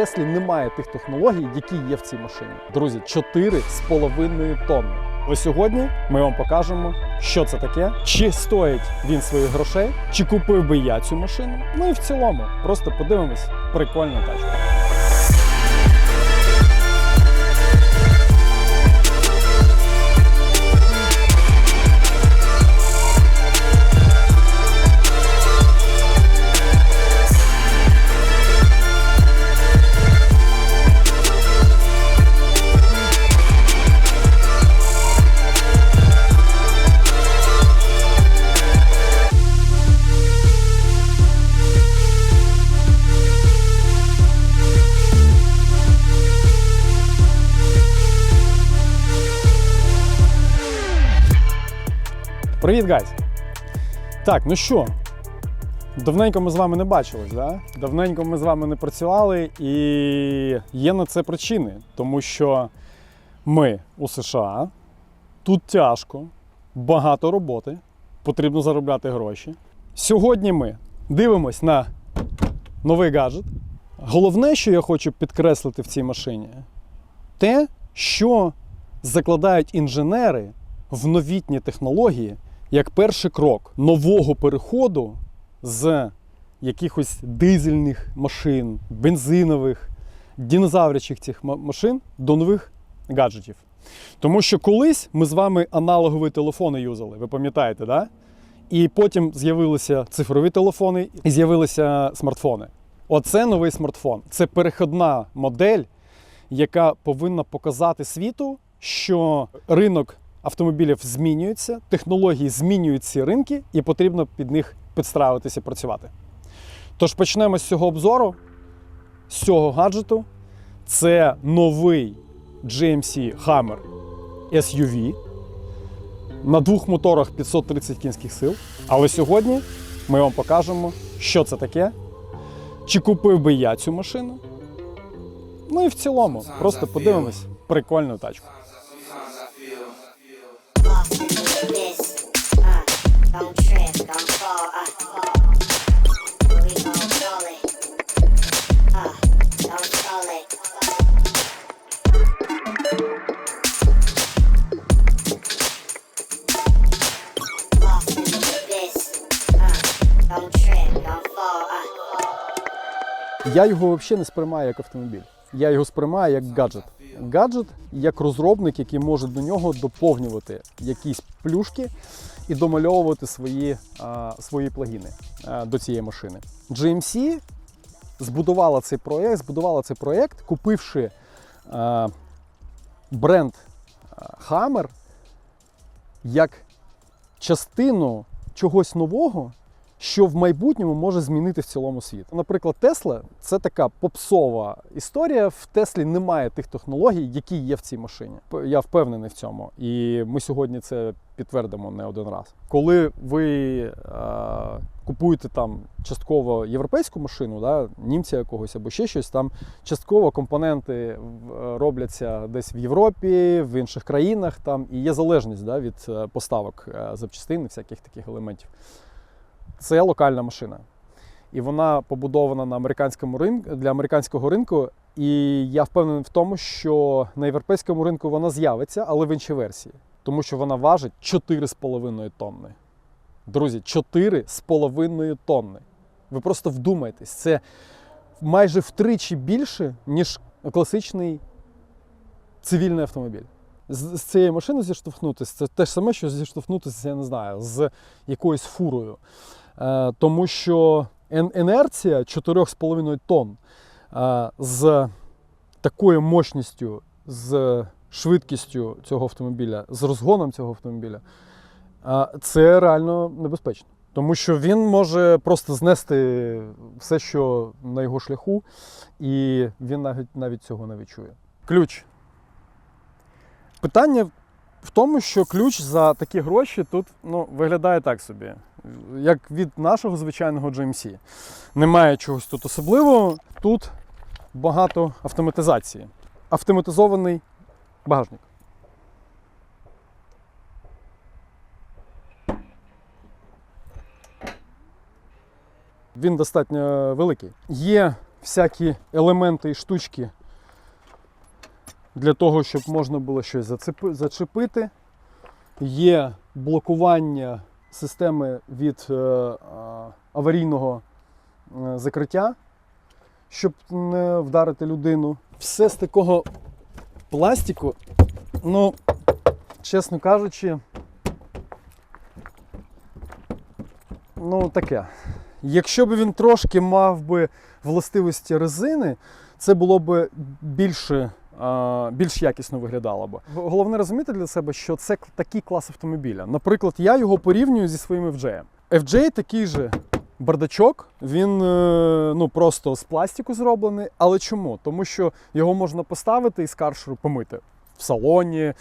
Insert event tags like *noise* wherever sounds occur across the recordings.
Теслі немає тих технологій, які є в цій машині. Друзі, 4,5 тонни. Ось сьогодні ми вам покажемо, що це таке, чи стоїть він своїх грошей, чи купив би я цю машину. Ну і в цілому, просто подивимось, прикольна тачка. Привіт, гайз! Так, ну що, давненько ми з вами не бачились, да? давненько ми з вами не працювали, і є на це причини, тому що ми у США, тут тяжко, багато роботи, потрібно заробляти гроші. Сьогодні ми дивимось на новий гаджет. Головне, що я хочу підкреслити в цій машині, те, що закладають інженери в новітні технології як перший крок нового переходу з якихось дизельних машин, бензинових, динозаврячих цих машин до нових гаджетів. Тому що колись ми з вами аналогові телефони юзали, ви пам'ятаєте, да? І потім з'явилися цифрові телефони і з'явилися смартфони. Оце новий смартфон. Це переходна модель, яка повинна показати світу, що ринок автомобілів змінюється, технології змінюють ці ринки, і потрібно під них підстраюватися і працювати. Тож почнемо з цього обзору, з цього гаджету. Це новий GMC Hammer SUV на двох моторах 530 кінських сил. Але сьогодні ми вам покажемо, що це таке, чи купив би я цю машину. Ну і в цілому, просто подивимось прикольну тачку. Я його взагалі не сприймаю як автомобіль. Я його сприймаю як гаджет. Гаджет як розробник, який може до нього доповнювати якісь плюшки і домальовувати свої, а, свої плагіни а, до цієї машини. GMC збудувала цей проєкт, збудувала цей проєкт, купивши а, бренд Hammer як частину чогось нового, що в майбутньому може змінити в цілому світ. Наприклад, Тесла це така попсова історія. В Теслі немає тих технологій, які є в цій машині. Я впевнений в цьому, і ми сьогодні це підтвердимо не один раз. Коли ви е, купуєте там частково європейську машину, да, німця якогось або ще щось, там частково компоненти в- робляться десь в Європі, в інших країнах. Там і є залежність да, від е, поставок е, запчастин і всяких таких елементів. Це локальна машина. І вона побудована на американському ринку для американського ринку. І я впевнений в тому, що на європейському ринку вона з'явиться, але в іншій версії. Тому що вона важить 4,5 тонни. Друзі, 4,5 тонни. Ви просто вдумайтесь, це майже втричі більше, ніж класичний цивільний автомобіль. З, з цієї машини зіштовхнутися, це те ж саме, що зіштовхнутися, я не знаю, з якоюсь фурою. Е, тому що інерція 4,5 тонн е, з такою мощністю, з швидкістю цього автомобіля, з розгоном цього автомобіля, е, це реально небезпечно. Тому що він може просто знести все, що на його шляху, і він навіть, навіть цього не відчує. Ключ. Питання в тому, що ключ за такі гроші тут ну, виглядає так собі, як від нашого звичайного GMC. Немає чогось тут особливого. Тут багато автоматизації. Автоматизований багажник. Він достатньо великий. Є всякі елементи і штучки для того, щоб можна було щось зачепити. Є блокування системи від е, а, аварійного е, закриття, щоб не вдарити людину. Все з такого пластику, ну, чесно кажучи, ну таке. Якщо б він трошки мав би властивості резини, це було б більше, більш якісно виглядало б. Головне розуміти для себе, що це такий клас автомобіля. Наприклад, я його порівнюю зі своїм FJ. FJ такий же бардачок, він е, ну, просто з пластику зроблений. Але чому? Тому що його можна поставити і з каршеру помити в салоні,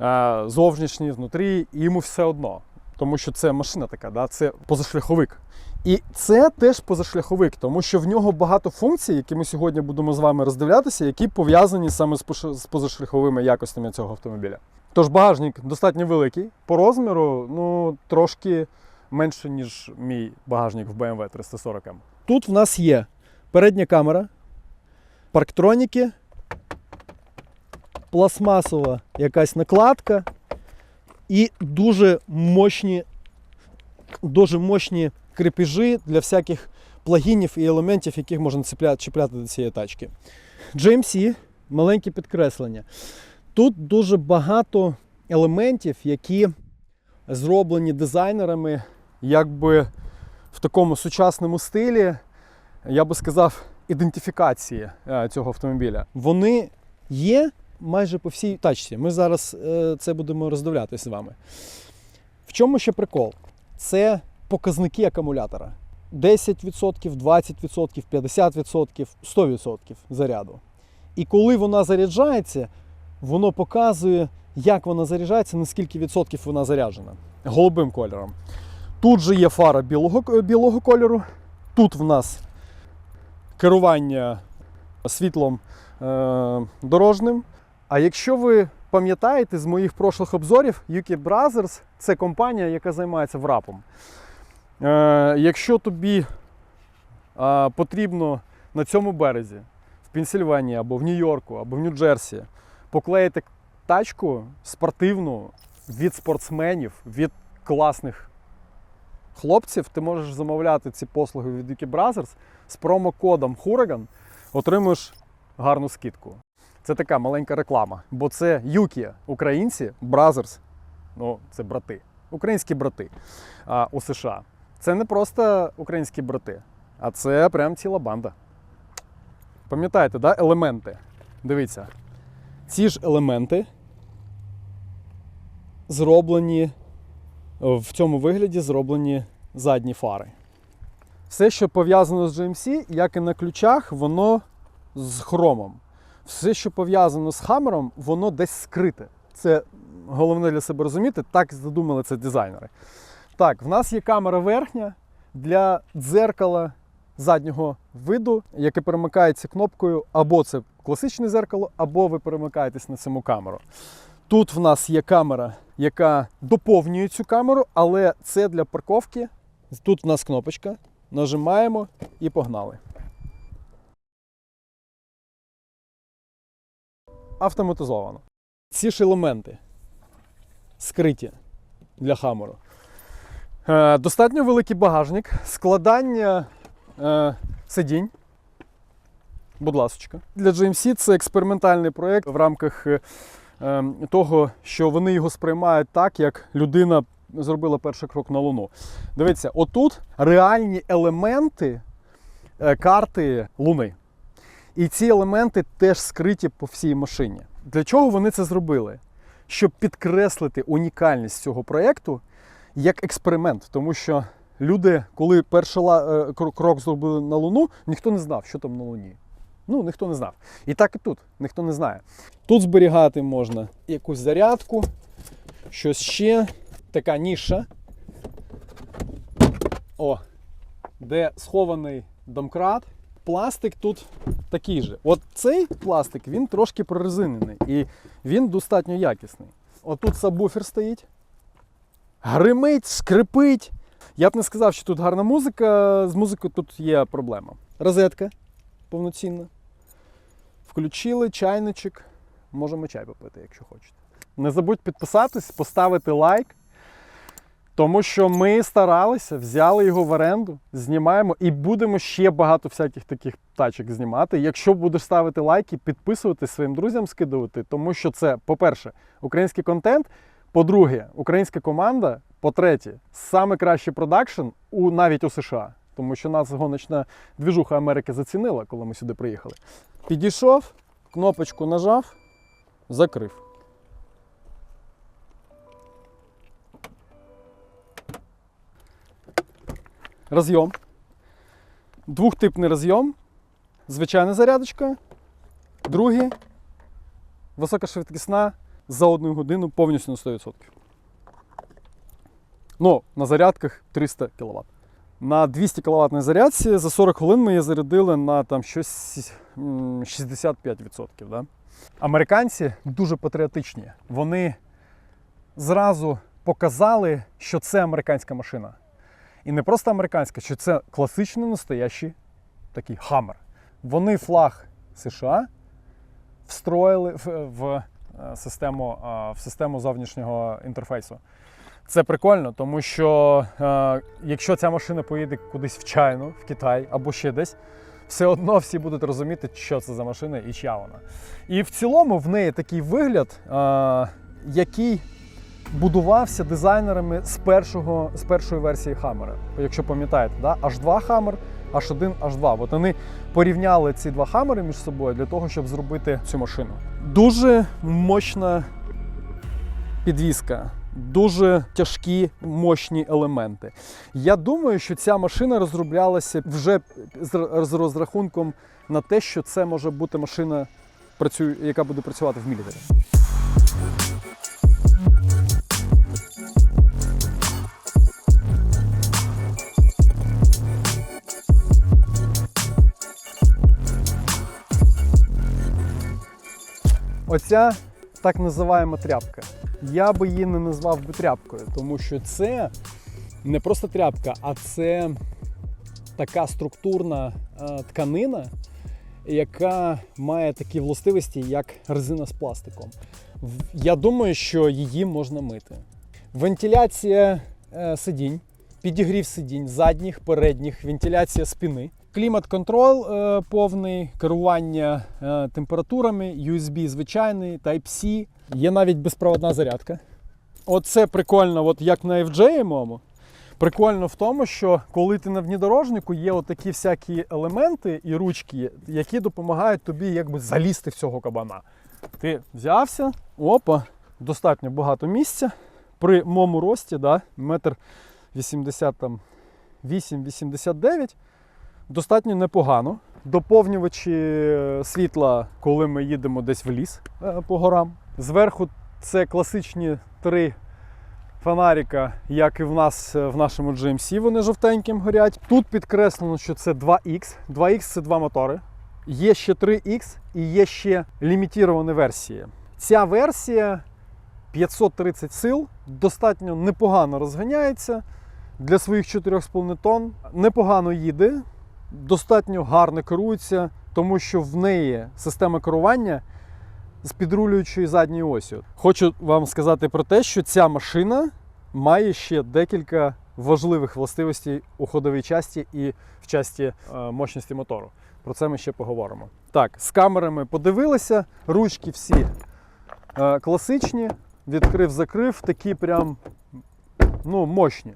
е, зовнішній, внутрі, і йому все одно. Тому що це машина така, да? це позашляховик. І це теж позашляховик, тому що в нього багато функцій, які ми сьогодні будемо з вами роздивлятися, які пов'язані саме з позашляховими якостями цього автомобіля. Тож багажник достатньо великий, по розміру, ну трошки менше, ніж мій багажник в BMW 340M. Тут в нас є передня камера, парктроніки, пластмасова якась накладка і дуже мощні, дуже мощні крепежі для всяких плагінів і елементів, яких можна цепляти, чіпляти до цієї тачки. GMC маленьке підкреслення. Тут дуже багато елементів, які зроблені дизайнерами, якби в такому сучасному стилі, я би сказав, ідентифікації е, цього автомобіля. Вони є майже по всій тачці. Ми зараз е, це будемо роздивлятися з вами. В чому ще прикол? Це показники акумулятора. 10%, 20%, 50%, 100% заряду. І коли вона заряджається, воно показує, як вона заряджається, на скільки відсотків вона заряджена голубим кольором. Тут же є фара білого, білого кольору. Тут в нас керування світлом е, дорожним. А якщо ви пам'ятаєте з моїх прошлих обзорів, UK Brothers це компанія, яка займається врапом. Е, якщо тобі е, потрібно на цьому березі, в Пенсільванії або в Нью-Йорку, або в Нью-Джерсі, поклеїти тачку спортивну від спортсменів, від класних хлопців, ти можеш замовляти ці послуги від UK Brothers з промокодом Huragan, отримуєш гарну скидку. Це така маленька реклама, бо це Юкі, українці, Brothers, ну це брати, українські брати а, у США. Це не просто українські брати, а це прям ціла банда. Пам'ятаєте, да? елементи. Дивіться, ці ж елементи зроблені в цьому вигляді зроблені задні фари. Все, що пов'язано з GMC, як і на ключах, воно з хромом. Все, що пов'язано з хамером, воно десь скрите. Це головне для себе розуміти, так задумали це дизайнери. Так, в нас є камера верхня для дзеркала заднього виду, яке перемикається кнопкою, або це класичне зеркало, або ви перемикаєтесь на саму камеру. Тут в нас є камера, яка доповнює цю камеру, але це для парковки. Тут в нас кнопочка. Нажимаємо і погнали. Автоматизовано. Ці ж елементи скриті для хамеру. Е, достатньо великий багажник, складання е, сидінь. Будь ласка. Для GMC це експериментальний проєкт в рамках е, е, того, що вони його сприймають так, як людина зробила перший крок на Луну. Дивіться, отут реальні елементи е, карти Луни. І ці елементи теж скриті по всій машині. Для чого вони це зробили? Щоб підкреслити унікальність цього проєкту як експеримент. Тому що люди, коли перший е, кро- крок зробили на Луну, ніхто не знав, що там на Луні. Ну, ніхто не знав. І так і тут, ніхто не знає. Тут зберігати можна якусь зарядку, щось ще, така ніша. О, де схований домкрат. Пластик тут такий же. От цей пластик він трошки прорезинений і він достатньо якісний. Отут сабвуфер стоїть. Гримить, скрипить. Я б не сказав, що тут гарна музика. З музикою тут є проблема. Розетка повноцінна. Включили чайничок. Можемо чай попити, якщо хочете. Не забудь підписатись, поставити лайк. Тому що ми старалися, взяли його в оренду, знімаємо і будемо ще багато всяких таких тачок знімати. Якщо будеш ставити лайки, підписуватись своїм друзям, скидувати, тому що це, по-перше, український контент. По-друге, українська команда. По-третє, саме кращий продакшн у навіть у США. Тому що нас гоночна двіжуха Америки зацінила, коли ми сюди приїхали. Підійшов, кнопочку нажав, закрив. Розйом. Двохтипний розйом. Звичайна зарядочка. Другий. Високошвидкісна за одну годину повністю на 100%. Ну, на зарядках 300 кВт. На 200 кВт зарядці за 40 хвилин ми її зарядили на там щось 65%. Да? Американці дуже патріотичні. Вони зразу показали, що це американська машина. І не просто американська, що це класичний настоящий такий хаммер. Вони флаг США встроїли в, в е, систему, е, в систему зовнішнього інтерфейсу. Це прикольно, тому що е, якщо ця машина поїде кудись в Чайну, в Китай або ще десь, все одно всі будуть розуміти, що це за машина і чия вона. І в цілому в неї такий вигляд, е, який будувався дизайнерами з, першого, з першої версії Hammer. Якщо пам'ятаєте, да? H2 Hammer, H1, H2. От вони порівняли ці два хамери між собою для того, щоб зробити цю машину. Дуже мощна підвізка. Дуже тяжкі мощні елементи. Я думаю, що ця машина розроблялася вже з розрахунком на те, що це може бути машина, яка буде працювати в мілітарі. Оця так називаємо тряпка. Я би її не назвав би тряпкою, тому що це не просто тряпка, а це така структурна е, тканина, яка має такі властивості, як резина з пластиком. Я думаю, що її можна мити. Вентиляція е, сидінь, підігрів сидінь, задніх, передніх, вентиляція спини. Клімат-контроль е, повний, керування е, температурами, USB звичайний, Type-C. Є навіть безпроводна зарядка. Оце прикольно, от як на FJ моєму. Прикольно в тому, що коли ти на внедорожнику, є отакі всякі елементи і ручки, які допомагають тобі якби залізти в цього кабана. Ти взявся, опа, достатньо багато місця. При моєму рості, да, метр 88-89, достатньо непогано. Доповнювачі е, світла, коли ми їдемо десь в ліс е, по горам. Зверху це класичні три фонарика, як і в нас е, в нашому GMC, вони жовтеньким горять. Тут підкреслено, що це 2X. 2X це два мотори. Є ще 3X і є ще лімітірована версія. Ця версія 530 сил, достатньо непогано розганяється для своїх 4,5 тонн. Непогано їде, достатньо гарно керується, тому що в неї система керування з підрулюючою задньою осью. Хочу вам сказати про те, що ця машина має ще декілька важливих властивостей у ходовій часті і в часті е, мощності мотору. Про це ми ще поговоримо. Так, з камерами подивилися, ручки всі е, класичні, відкрив, закрив, такі прям ну, мощні.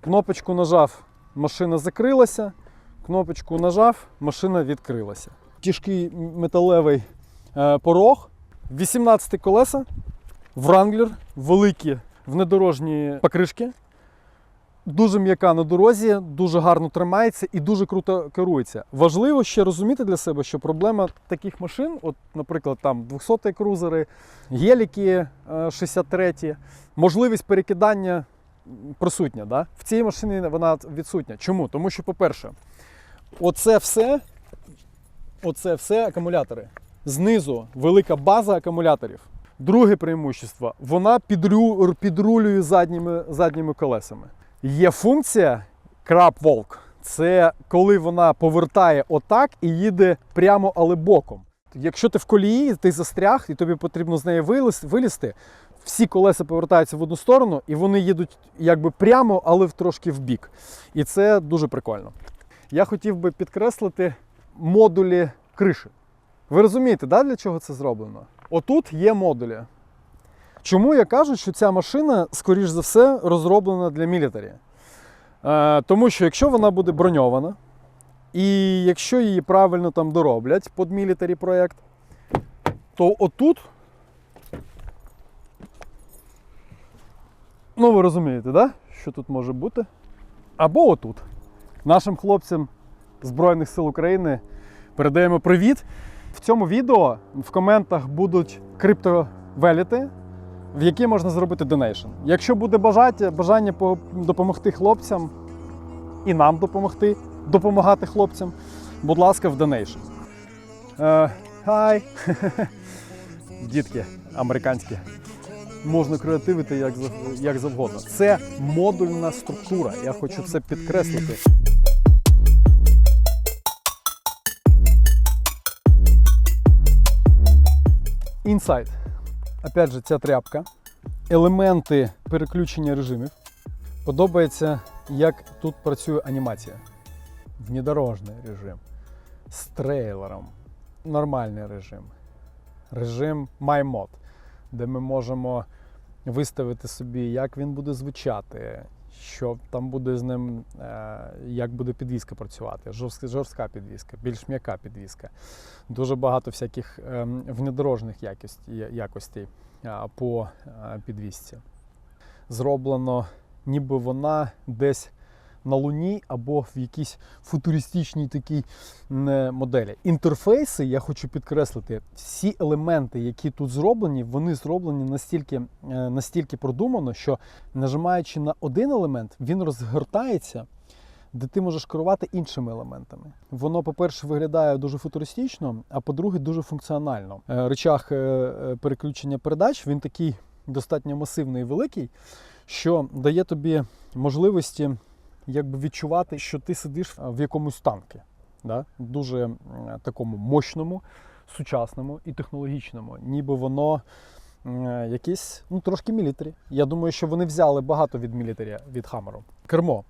Кнопочку нажав, машина закрилася. Кнопочку нажав, машина відкрилася. Тяжкий металевий е, порог, 18 колеса, Wrangler, великі внедорожні покришки. Дуже м'яка на дорозі, дуже гарно тримається і дуже круто керується. Важливо ще розуміти для себе, що проблема таких машин, от, наприклад, там 200 крузери, геліки е, 63, можливість перекидання присутня. Да? В цій машині вона відсутня. Чому? Тому що, по-перше, оце все, оце все акумулятори. Знизу велика база акумуляторів. Друге преимущество, вона підрю, підрулює задніми, задніми колесами. Є функція Crab Walk. Це коли вона повертає отак і їде прямо, але боком. Якщо ти в колії, ти застряг, і тобі потрібно з неї вилізти, всі колеса повертаються в одну сторону, і вони їдуть якби прямо, але трошки в бік. І це дуже прикольно. Я хотів би підкреслити модулі криші. Ви розумієте, да, для чого це зроблено? Отут є модулі. Чому я кажу, що ця машина, скоріш за все, розроблена для мілітарі? Е, тому що якщо вона буде броньована, і якщо її правильно там дороблять під мілітарі проєкт, то отут. Ну, ви розумієте, да? що тут може бути? Або отут. Нашим хлопцям Збройних сил України передаємо привіт. В цьому відео в коментах будуть криптовеліти, в які можна зробити донейшн. Якщо буде бажання, бажання по- допомогти хлопцям і нам допомогти, допомагати хлопцям, будь ласка, в донейшн. Е, Хай! *laughs* Дітки американські. Можна креативити як завгодно. Це модульна структура. Я хочу це підкреслити. Інсайт. Опять же, ця тряпка. Елементи переключення режимів. Подобається, як тут працює анімація. Внедорожний режим. З трейлером. Нормальний режим. Режим MyMod, де ми можемо виставити собі, як він буде звучати, що там буде з ним, е, як буде підвізка працювати, жорстка, підвізка, більш м'яка підвізка. Дуже багато всяких ем, внедорожних якостей, якостей по підвізці. Зроблено, ніби вона десь на Луні або в якійсь футуристичній такій е, моделі. Інтерфейси, я хочу підкреслити, всі елементи, які тут зроблені, вони зроблені настільки, е, настільки продумано, що нажимаючи на один елемент, він розгортається де ти можеш керувати іншими елементами. Воно, по-перше, виглядає дуже футуристично, а по-друге, дуже функціонально. Е, Речах переключення передач він такий достатньо масивний і великий, що дає тобі можливості якби відчувати, що ти сидиш в якомусь танки, Да? Дуже такому мощному, сучасному і технологічному, ніби воно Якісь якесь ну, трошки мілітарі. Я думаю, що вони взяли багато від мілітарі від Хаммеру. Кермо.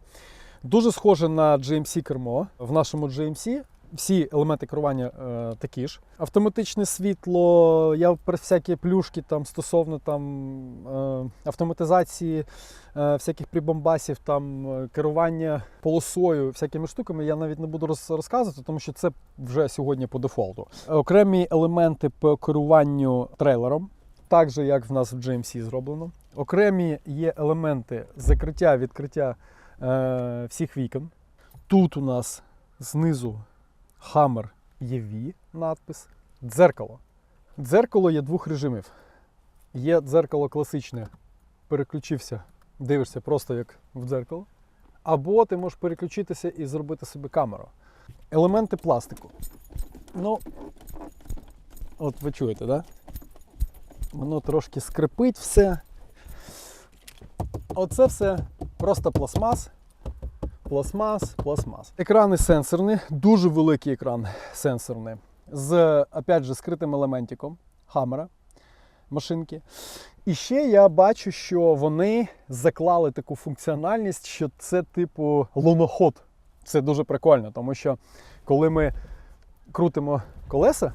Дуже схоже на GMC кермо. В нашому GMC всі елементи керування е, такі ж. Автоматичне світло, я про всякі плюшки там стосовно там е, автоматизації е, всяких прибамбасів, там е, керування полосою, всякими штуками. Я навіть не буду роз, розказувати, тому що це вже сьогодні по дефолту. Окремі елементи по керуванню трейлером, так же як в нас в GMC зроблено. Окремі є елементи закриття, відкриття е, всіх вікон. Тут у нас знизу Hammer EV надпис. Дзеркало. Дзеркало є двох режимів. Є дзеркало класичне, переключився, дивишся просто як в дзеркало. Або ти можеш переключитися і зробити собі камеру. Елементи пластику. Ну, от ви чуєте, да? Воно трошки скрипить все. Оце все просто пластмас, пластмас, пластмас. Екрани сенсорні, дуже великий екран сенсорний. З, опять же, скритим елементиком хамера машинки. І ще я бачу, що вони заклали таку функціональність, що це типу луноход. Це дуже прикольно, тому що коли ми крутимо колеса,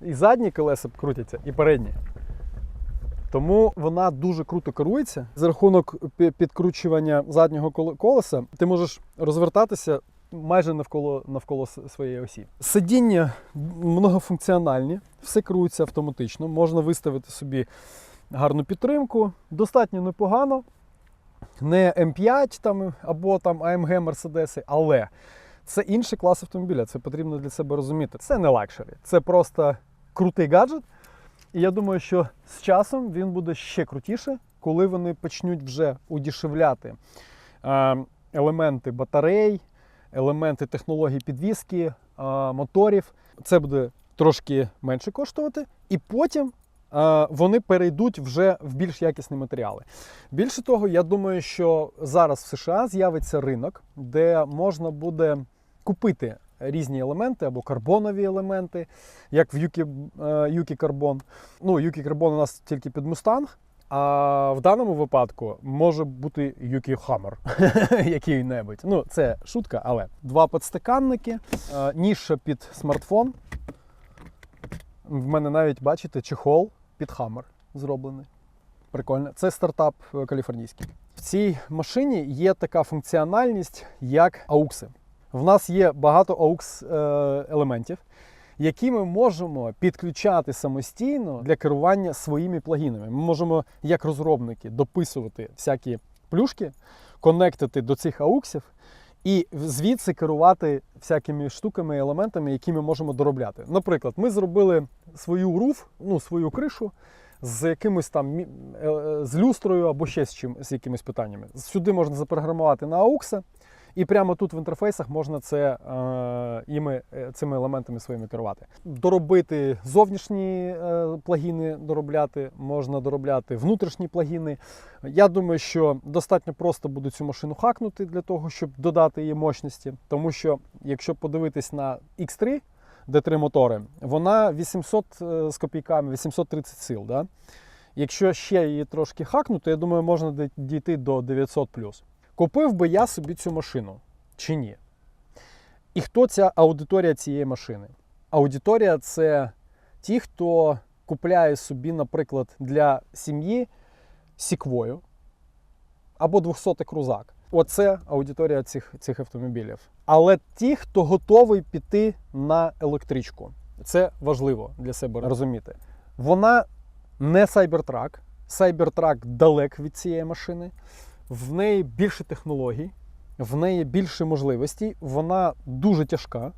і задні колеса крутяться, і передні. Тому вона дуже круто керується. За рахунок підкручування заднього колеса ти можеш розвертатися майже навколо, навколо своєї осі. Сидіння многофункціональні, все керується автоматично. Можна виставити собі гарну підтримку, достатньо непогано. Не М5 там, або там AMG Мерседеси, але це інший клас автомобіля. Це потрібно для себе розуміти. Це не лакшері, це просто крутий гаджет. І я думаю, що з часом він буде ще крутіше, коли вони почнуть вже удешевляти е, елементи батарей, елементи технологій підвіски, е, моторів. Це буде трошки менше коштувати, і потім е, вони перейдуть вже в більш якісні матеріали. Більше того, я думаю, що зараз в США з'явиться ринок, де можна буде купити різні елементи або карбонові елементи, як в Юкі, Юкі Карбон. Ну, Юкі Карбон у нас тільки під Мустанг. А в даному випадку може бути Юкі Хаммер *laughs* який-небудь. Ну, це шутка, але два підстаканники, е, ніша під смартфон. В мене навіть, бачите, чехол під Хаммер зроблений. Прикольно. Це стартап е, каліфорнійський. В цій машині є така функціональність, як аукси. В нас є багато аукс е, елементів, які ми можемо підключати самостійно для керування своїми плагінами. Ми можемо, як розробники, дописувати всякі плюшки, конектити до цих ауксів і звідси керувати всякими штуками, елементами, які ми можемо доробляти. Наприклад, ми зробили свою руф, ну свою кришу. З якимось там е, е, з люстрою або ще з чим з якимись питаннями. Сюди можна запрограмувати на AUX, і прямо тут в інтерфейсах можна це е, іми, е, цими елементами своїми керувати. Доробити зовнішні е, плагіни, доробляти, можна доробляти внутрішні плагіни. Я думаю, що достатньо просто буде цю машину хакнути для того, щоб додати її мощності. Тому що, якщо подивитись на X3, де три мотори, вона 800 е, з копійками, 830 сил. Да? Якщо ще її трошки хакнути, я думаю, можна дійти до 900 Купив би я собі цю машину чи ні? І хто ця аудиторія цієї машини? Аудиторія це ті, хто купляє собі, наприклад, для сім'ї сіквою або 200 крузак. Оце аудиторія цих, цих автомобілів. Але ті, хто готовий піти на електричку, це важливо для себе розуміти. Вона не Cybertruck. Cybertruck далек від цієї машини. В неї більше технологій, в неї більше можливостей. Вона дуже тяжка,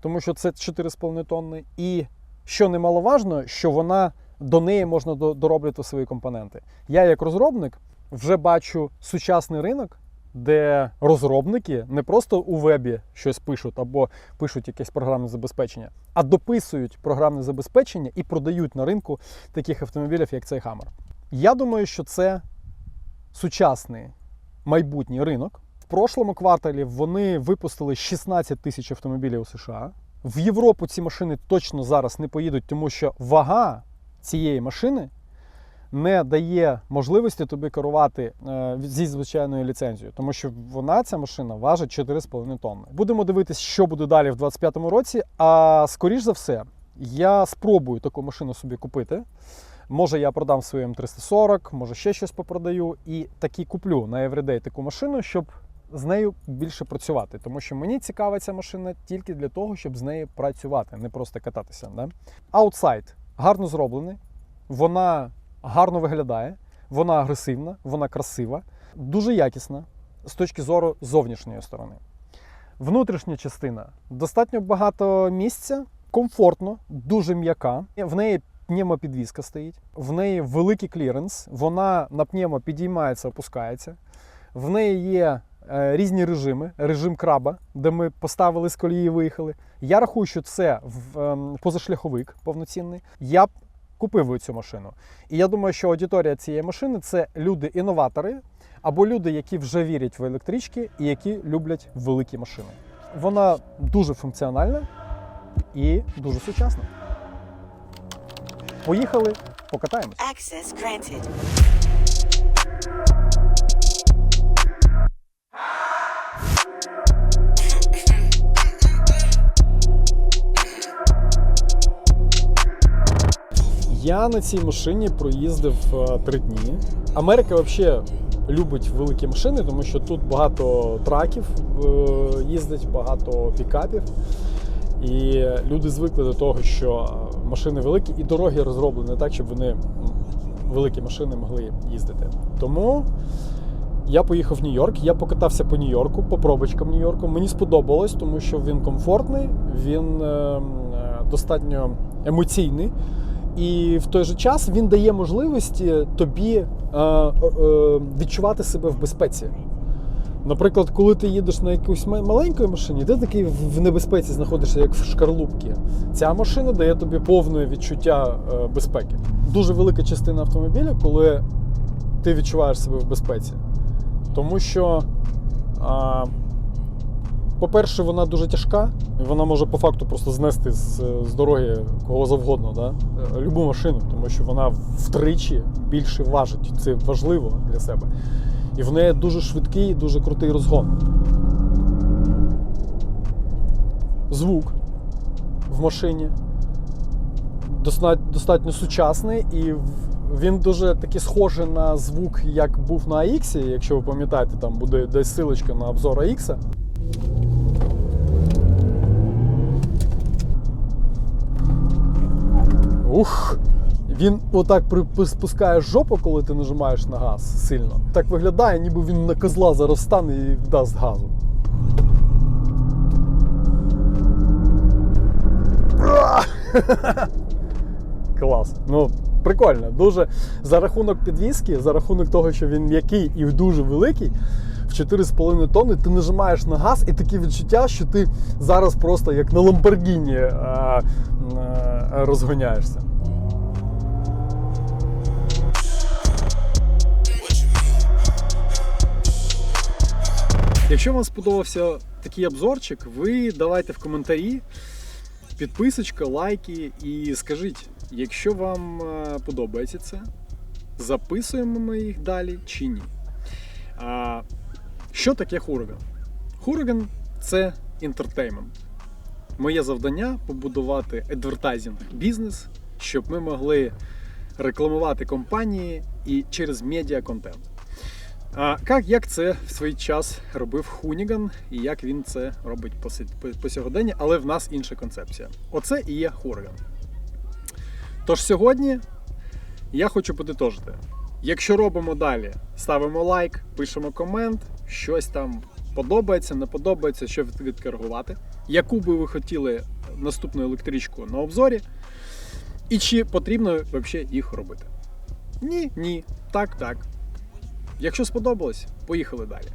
тому що це 4,5 тонни. І що немаловажно, що вона до неї можна до- дороблювати свої компоненти. Я, як розробник, вже бачу сучасний ринок, де розробники не просто у вебі щось пишуть або пишуть якесь програмне забезпечення, а дописують програмне забезпечення і продають на ринку таких автомобілів, як цей Hammer. Я думаю, що це сучасний майбутній ринок. В прошлому кварталі вони випустили 16 тисяч автомобілів у США. В Європу ці машини точно зараз не поїдуть, тому що вага цієї машини не дає можливості тобі керувати е, зі звичайною ліцензією, тому що вона, ця машина, важить 4,5 тонни. Будемо дивитися, що буде далі в 2025 році. А скоріш за все, я спробую таку машину собі купити. Може, я продам свою М340, може ще щось попродаю, і таки куплю на Everyday таку машину, щоб з нею більше працювати. Тому що мені цікава ця машина тільки для того, щоб з нею працювати, не просто кататися. Да? Аутсайд гарно зроблений, вона гарно виглядає, вона агресивна, вона красива, дуже якісна з точки зору зовнішньої сторони. Внутрішня частина достатньо багато місця, комфортно, дуже м'яка. В неї пневмопідвізка стоїть, в неї великий кліренс, вона на пневмо підіймається, опускається. В неї є е, різні режими, режим краба, де ми поставили з колії і виїхали. Я рахую, що це ем, позашляховик повноцінний. Я купив цю машину. І я думаю, що аудиторія цієї машини це люди-інноватори або люди, які вже вірять в електрички і які люблять великі машини. Вона дуже функціональна і дуже сучасна. Поїхали, покатаємось. Access granted. Я на цій машині проїздив е, три дні. Америка взагалі любить великі машини, тому що тут багато траків е, їздить, багато пікапів. І люди звикли до того, що машини великі і дороги розроблені так, щоб вони великі машини могли їздити. Тому я поїхав в Нью-Йорк, я покатався по Нью-Йорку, по пробочкам Нью-Йорку. Мені сподобалось, тому що він комфортний, він е, е, достатньо емоційний. І в той же час він дає можливості тобі е, відчувати себе в безпеці. Наприклад, коли ти їдеш на якійсь ма- маленькій машині, ти такий в небезпеці знаходишся, як в шкарлупці. Ця машина дає тобі повне відчуття е, безпеки. Дуже велика частина автомобіля, коли ти відчуваєш себе в безпеці. Тому що, по-перше, вона дуже тяжка, і вона може по факту просто знести з, з дороги кого завгодно, да? любу машину, тому що вона втричі більше важить. Це важливо для себе. І в неї дуже швидкий, дуже крутий розгон. Звук в машині достатньо, сучасний, і він дуже таки схожий на звук, як був на AX, якщо ви пам'ятаєте, там буде десь силочка на обзор AX. Ух! Він отак спускає жопу, коли ти нажимаєш на газ сильно. Так виглядає, ніби він на козла зараз стане і дасть газу. *laughs* Клас. Ну, прикольно. Дуже за рахунок підвіски, за рахунок того, що він м'який і дуже великий, в 4,5 тонни ти нажимаєш на газ, і таке відчуття, що ти зараз просто як на Ламборгіні розгоняєшся. Якщо вам сподобався такий обзорчик, ви давайте в коментарі підписочка, лайки і скажіть, якщо вам е, подобається це, записуємо ми їх далі чи ні. А, що таке Hurricane? Hurricane – це інтертеймент. Моє завдання побудувати адвертайзинг бізнес, щоб ми могли рекламувати компанії і через медіа контент. А як, як це в свій час робив Хуніган і як він це робить по, по, сьогоденні, але в нас інша концепція. Оце і є Хурган. Тож сьогодні я хочу подитожити. Якщо робимо далі, ставимо лайк, пишемо комент, щось там подобається, не подобається, що від- відкоригувати, яку би ви хотіли наступну електричку на обзорі, і чи потрібно взагалі їх робити. Ні, ні, так, так. Якщо сподобалось, поїхали далі.